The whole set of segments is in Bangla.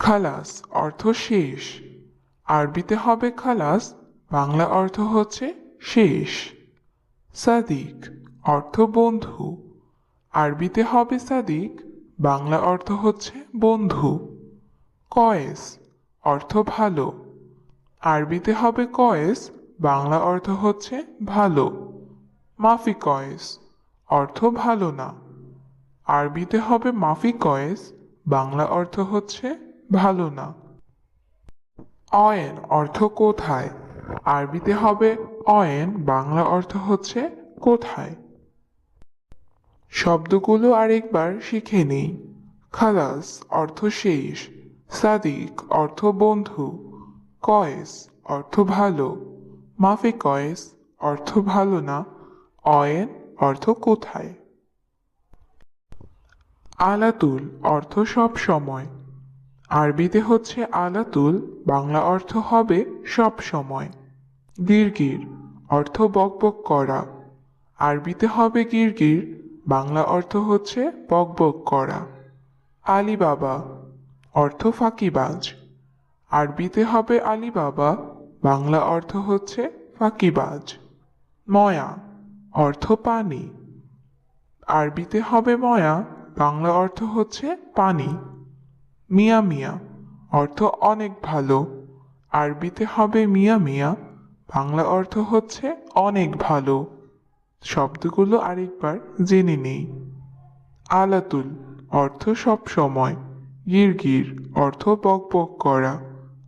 খালাস অর্থ শেষ। আরবিতে হবে খালাস, বাংলা অর্থ হচ্ছে শেষ। সাদিক অর্থ বন্ধু। আরবিতে হবে সাদিক, বাংলা অর্থ হচ্ছে বন্ধু। কয়েস অর্থ ভালো। আরবিতে হবে কয়েস, বাংলা অর্থ হচ্ছে ভালো। মাফি কয়েস অর্থ ভালো না। আরবিতে হবে মাফি কয়েস, বাংলা অর্থ হচ্ছে ভালো না। অয়েন অর্থ কোথায়? আরবিতে হবে অয়েন, বাংলা অর্থ হচ্ছে কোথায়। শব্দগুলো আরেকবার শিখে নিই। খালাস অর্থ শেষ। সাদিক অর্থ বন্ধু। কয়েস অর্থ ভালো। মাফি কয়েস অর্থ ভালো না। অয়েন অর্থ কোথায়? আলাতুল অর্থ সব সময়। আরবিতে হচ্ছে আলাতুল, বাংলা অর্থ হবে সব সময়। গিরগির, অর্থ বকবক করা। আরবিতে হবে গিরগির, বাংলা অর্থ হচ্ছে বকবক করা। আলী বাবা অর্থ ফাঁকিবাজ। আরবিতে হবে আলী বাবা বাংলা অর্থ হচ্ছে ফাঁকিবাজ। ময়া, অর্থ পানি। আরবিতে হবে ময়া, বাংলা অর্থ হচ্ছে পানি। মিয়া মিয়া, অর্থ অনেক ভালো। আরবিতে হবে মিয়া মিয়া, বাংলা অর্থ হচ্ছে অনেক ভালো। শব্দগুলো আরেকবার জেনে নেই। আলাতুল, অর্থ সব সময়। গিরগির, অর্থ বকবক করা।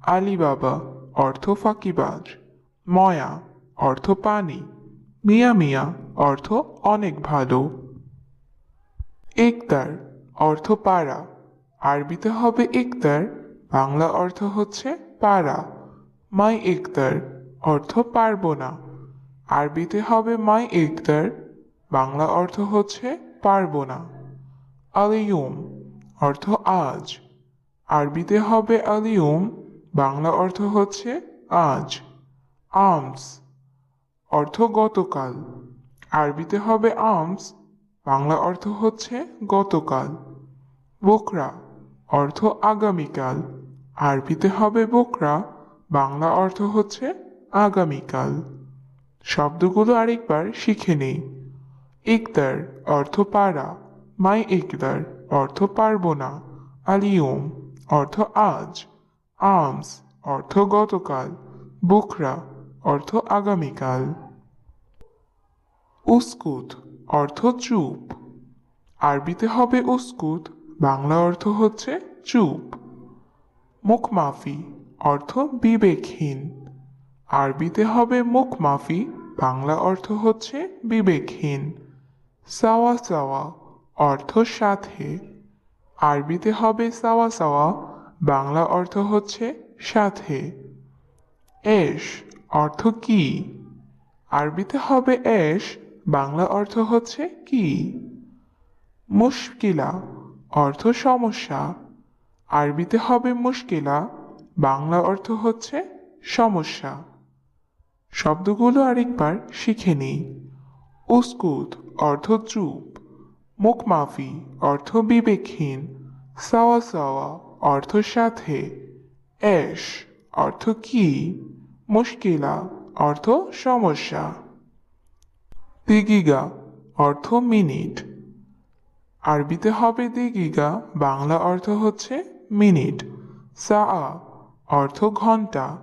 আলিবাবা, অর্থ ফাঁকিবাজ। ময়া, অর্থ পানি। মিয়া মিয়া, অর্থ অনেক ভালো। একতার, অর্থ পাড়া। আরবিতে হবে একতার বাংলা অর্থ হচ্ছে পাড়া মাই একতার অর্থ পারব না। আরবিতে হবে মাই একতার বাংলা অর্থ হচ্ছে পারব না। আলিয়ুম, অর্থ আজ। আরবিতে হবে আলিয়ুম, বাংলা অর্থ হচ্ছে আজ। আমস, অর্থ গতকাল। আরবিতে হবে আমস, বাংলা অর্থ হচ্ছে গতকাল। বোকরা অর্থ আগামীকাল। আরবিতে হবে বোকরা, বাংলা অর্থ হচ্ছে আগামীকাল। শব্দগুলো আরেকবার শিখে নেই। ইকদার, অর্থ পারা। মাই ইকদার, অর্থ পারব না। আলিয়ম, অর্থ আজ। আমস, অর্থ গতকাল। বুকরা, অর্থ আগামীকাল। উস্কুত, অর্থ চুপ। আরবিতে হবে উস্কুত বাংলা অর্থ হচ্ছে চুপ। মুখমাফি অর্থ বিবেকহীন। আরবিতে হবে মুখমাফি, বাংলা অর্থ হচ্ছে বিবেকহীন। সাওয়া সাওয়া অর্থ সাথে। আরবিতে হবে সাওয়া সাওয়া, বাংলা অর্থ হচ্ছে সাথে। এশ অর্থ কি? আরবিতে হবে এশ বাংলা অর্থ হচ্ছে কি? মুশকিলা অর্থ সমস্যা, আরবিতে হবে মুশকিলা, বাংলা অর্থ হচ্ছে সমস্যা। শব্দগুলো আরেকবার শিখে নিই। উস্কুত, অর্থ চুপ। মুখমাফি, অর্থ বিবেকহীন। সাওয়া সাওয়া, অর্থ সাথে। এশ অর্থ কি? মুশকিলা, অর্থ সমস্যা। দিগিগা অর্থ মিনিট। আরবিতে হবে দিগিগা বাংলা অর্থ হচ্ছে মিনিট। সা আ অর্থ ঘণ্টা।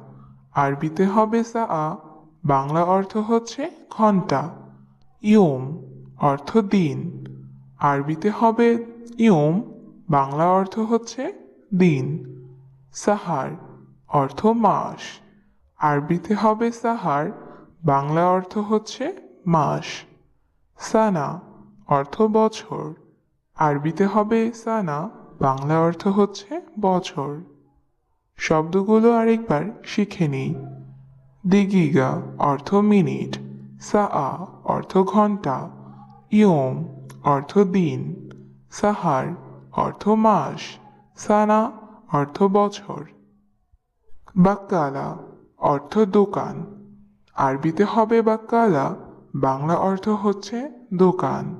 আরবিতে হবে সা আ বাংলা অর্থ হচ্ছে ঘণ্টা। ইয়ম অর্থ দিন। আরবিতে হবে ইয়ম, বাংলা অর্থ হচ্ছে দিন। সাহার অর্থ মাস। আরবিতে হবে সাহার, বাংলা অর্থ হচ্ছে মাস। সানা অর্থ বছর। আরবিতে হবে সানা, বাংলা অর্থ হচ্ছে বছর। শব্দগুলো আরেকবার শিখে নিই। দিগিগা, অর্থ মিনিট। সা অর্থ ঘণ্টা। ইয়ম, অর্থ দিন। সাহার, অর্থ মাস। সানা, অর্থ বছর। বাক্কালা, অর্থ দোকান। আরবিতে হবে বাক্কালা, বাংলা অর্থ হচ্ছে দোকান।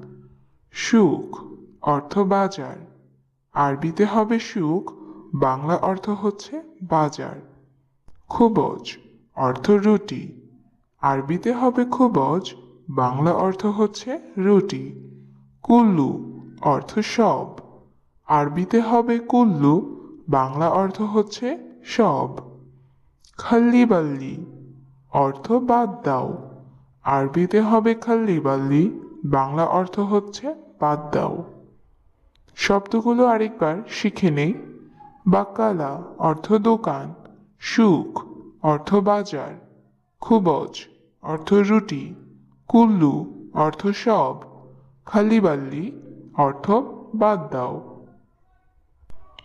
সুখ অর্থ বাজার। আরবিতে হবে সুখ, বাংলা অর্থ হচ্ছে বাজার। খুবজ, অর্থ রুটি। আরবিতে হবে খুবজ, বাংলা অর্থ হচ্ছে রুটি। কুল্লু, অর্থ সব। আরবিতে হবে কুল্লু, বাংলা অর্থ হচ্ছে সব। খাল্লি বাল্লি অর্থ বাদ দাও। আরবিতে হবে খাল্লি বাল্লি বাংলা অর্থ হচ্ছে বাদ দাও। শব্দগুলো আরেকবার শিখে নেই। বাকালা অর্থ দোকান, সুখ অর্থ বাজার, খুবজ অর্থ রুটি, কুল্লু অর্থ সব, খালিবাল্লি অর্থ বাদ দাও।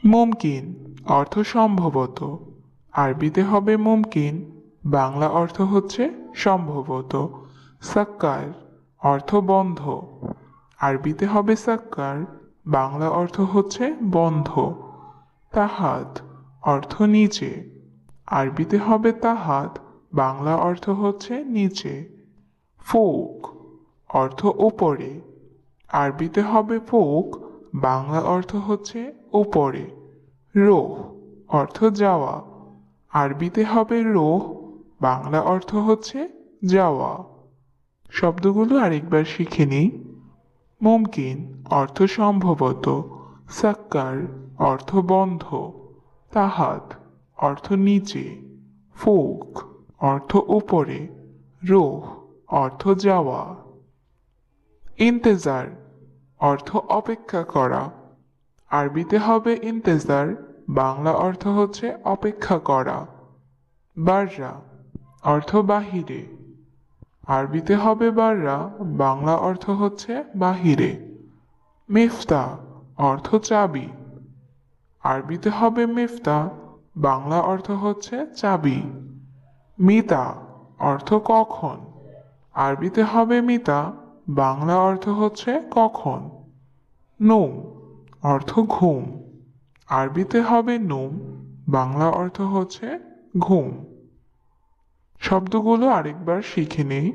মুমকিন অর্থ সম্ভবত, আরবিতে হবে মুমকিন, বাংলা অর্থ হচ্ছে সম্ভবত। সাক্কার অর্থ বন্ধ, আরবিতে হবে সাক্কার বাংলা অর্থ হচ্ছে বন্ধ, তাহাত অর্থ নিচে। আরবিতে হবে তাহাত, বাংলা অর্থ হচ্ছে নিচে। ফোক অর্থ ওপরে আরবিতে হবে ফোক, বাংলা অর্থ হচ্ছে ওপরে রোহ অর্থ যাওয়া। আরবিতে হবে রোহ, বাংলা অর্থ হচ্ছে যাওয়া। শব্দগুলো আরেকবার শিখে নিই। মুমকিন অর্থ সম্ভবত, সাক্কার অর্থ বন্ধ, তাহাত অর্থ নিচে, ফোক অর্থ উপরে, রোহ অর্থ যাওয়া। ইন্তেজার অর্থ অপেক্ষা করা। আরবিতে হবে ইন্তেজার, বাংলা অর্থ হচ্ছে অপেক্ষা করা। বাররা অর্থ বাহিরে। আরবিতে হবে বাররা, বাংলা অর্থ হচ্ছে বাহিরে। মিফতা, অর্থ চাবি। আরবিতে হবে মিফতা, বাংলা অর্থ হচ্ছে চাবি। মিতা, অর্থ কখন। আরবিতে হবে মিতা, বাংলা অর্থ হচ্ছে কখন। নোম, অর্থ ঘুম। আরবিতে হবে নোম, বাংলা অর্থ হচ্ছে ঘুম। শব্দগুলো আরেকবার শিখে নেই।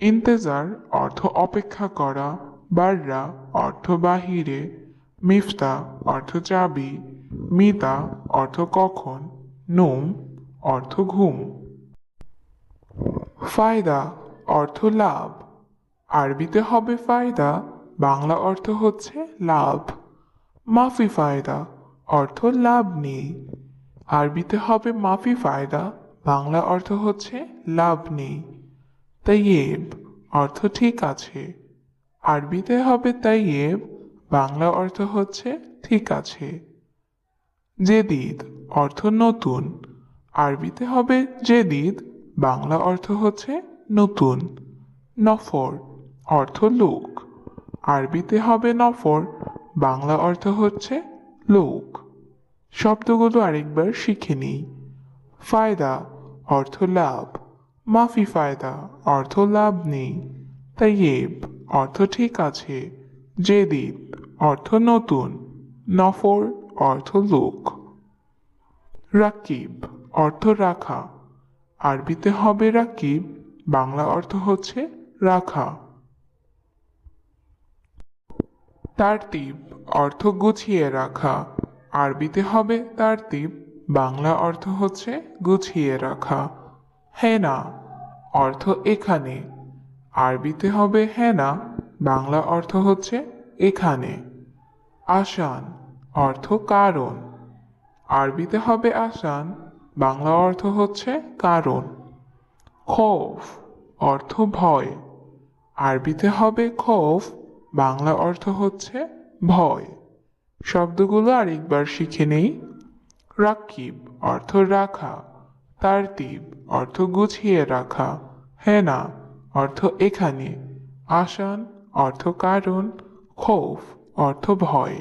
ইন্তেজার অর্থ অপেক্ষা করা, বাররা অর্থ বাহিরে, মিফতা অর্থ চাবি, মিতা অর্থ কখন, নোম অর্থ ঘুম। ফায়দা অর্থ লাভ। আরবিতে হবে ফায়দা, বাংলা অর্থ হচ্ছে লাভ। মাফি ফায়দা অর্থ লাভ নেই। আরবিতে হবে মাফি ফায়দা বাংলা অর্থ হচ্ছে লাভ নেই, তাইয়েব অর্থ ঠিক আছে। আরবিতে হবে তাইয়েব, বাংলা অর্থ হচ্ছে ঠিক আছে। জেদিদ অর্থ নতুন, আরবিতে হবে জেদিদ, বাংলা অর্থ হচ্ছে নতুন। নফর অর্থ লোক, আরবিতে হবে নফর, বাংলা অর্থ হচ্ছে লোক। শব্দগুলো আরেকবার শিখে নিই। ফায়দা অর্থ লাভ মাফি ফায়দা অর্থ লাভ নেই। তাইয়েব অর্থ ঠিক আছে। জেদিদ অর্থ নতুন। নফর, অর্থ লোক। রাকিব, অর্থ রাখা। আরবিতে হবে রাকিব, বাংলা অর্থ হচ্ছে রাখা। তারতিব, অর্থ গুছিয়ে রাখা। আরবিতে হবে তারতিব বাংলা অর্থ হচ্ছে গুছিয়ে রাখা। হেনা অর্থ এখানে। আরবিতে হবে হেনা বাংলা অর্থ হচ্ছে এখানে। আসান, অর্থ কারণ। আরবিতে হবে আসান, বাংলা অর্থ হচ্ছে কারণ। খৌফ, অর্থ ভয়। আরবিতে হবে খৌফ, বাংলা অর্থ হচ্ছে ভয়। শব্দগুলো আরেকবার শিখে নেই। রাকিব অর্থ রাখা তারতিব অর্থ গুছিয়ে রাখা। হেনা অর্থ এখানে, আসান অর্থ কারণ, খৌফ অর্থ ভয়।